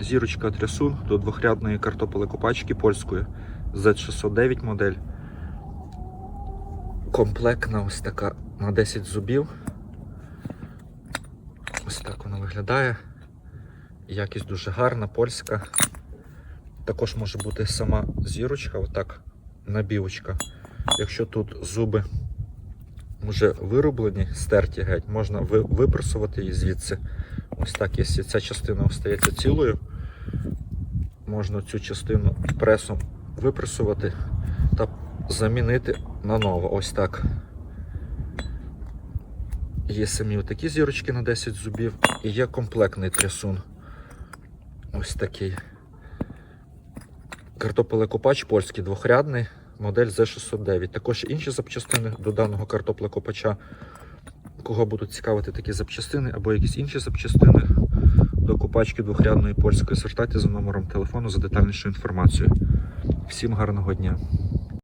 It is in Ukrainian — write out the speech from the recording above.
зірочка трясун до двохрядної картопелекопачки польської Z609 модель. Комплектна ось така на 10 зубів. Ось так вона виглядає. Якість дуже гарна, польська. Також може бути сама зірочка, отак, набівочка. Якщо тут зуби вже вироблені, стерті геть, можна ви- випресувати її звідси. Ось так, якщо ця частина остається цілою, можна цю частину пресом випресувати та замінити на нову. Ось так. Є самі отакі зірочки на 10 зубів і є комплектний трясун. Ось такий. Картопелекопач польський двохрядний, модель Z609. Також інші запчастини до даного картоплекопача. Кого будуть цікавити такі запчастини або якісь інші запчастини до купачки двохрядної польської, звертайтеся за номером телефону за детальнішою інформацією. Всім гарного дня!